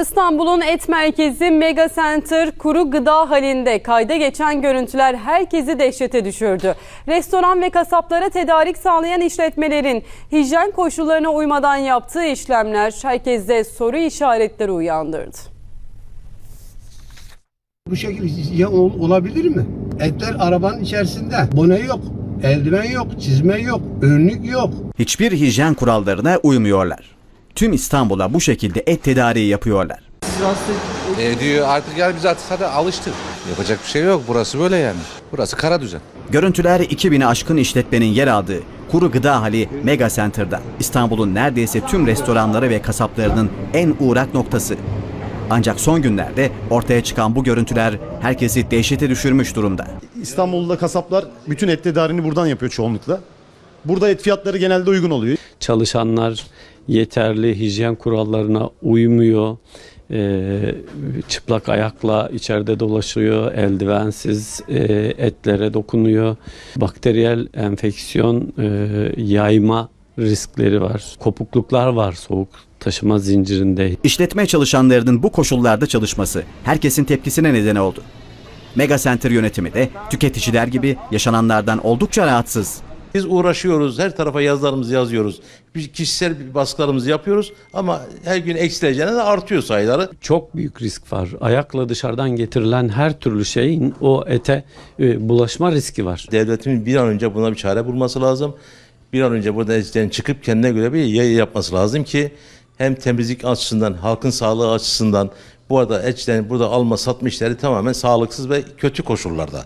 İstanbul'un et merkezi Mega Center kuru gıda halinde kayda geçen görüntüler herkesi dehşete düşürdü. Restoran ve kasaplara tedarik sağlayan işletmelerin hijyen koşullarına uymadan yaptığı işlemler herkeste soru işaretleri uyandırdı. Bu şekilde olabilir mi? Etler arabanın içerisinde. Bone yok, eldiven yok, çizme yok, önlük yok. Hiçbir hijyen kurallarına uymuyorlar. Tüm İstanbul'a bu şekilde et tedariği yapıyorlar. E diyor artık yani biz artık zaten alıştık. Yapacak bir şey yok. Burası böyle yani. Burası kara düzen. Görüntüler 2000'i aşkın işletmenin yer aldığı kuru gıda hali Mega Center'da. İstanbul'un neredeyse tüm restoranları ve kasaplarının en uğrak noktası. Ancak son günlerde ortaya çıkan bu görüntüler herkesi dehşete düşürmüş durumda. İstanbul'da kasaplar bütün et tedariğini buradan yapıyor çoğunlukla. Burada et fiyatları genelde uygun oluyor. çalışanlar yeterli hijyen kurallarına uymuyor. Ee, çıplak ayakla içeride dolaşıyor, eldivensiz e, etlere dokunuyor. Bakteriyel enfeksiyon e, yayma riskleri var. Kopukluklar var soğuk taşıma zincirinde. İşletme çalışanlarının bu koşullarda çalışması herkesin tepkisine neden oldu. Mega Center yönetimi de tüketiciler gibi yaşananlardan oldukça rahatsız. Biz uğraşıyoruz, her tarafa yazılarımızı yazıyoruz. Bir kişisel baskılarımızı yapıyoruz ama her gün eksileceğine de artıyor sayıları. Çok büyük risk var. Ayakla dışarıdan getirilen her türlü şeyin o ete e, bulaşma riski var. Devletimin bir an önce buna bir çare bulması lazım. Bir an önce burada ecden çıkıp kendine göre bir yayı yapması lazım ki hem temizlik açısından, halkın sağlığı açısından bu arada ecden burada alma satma işleri tamamen sağlıksız ve kötü koşullarda.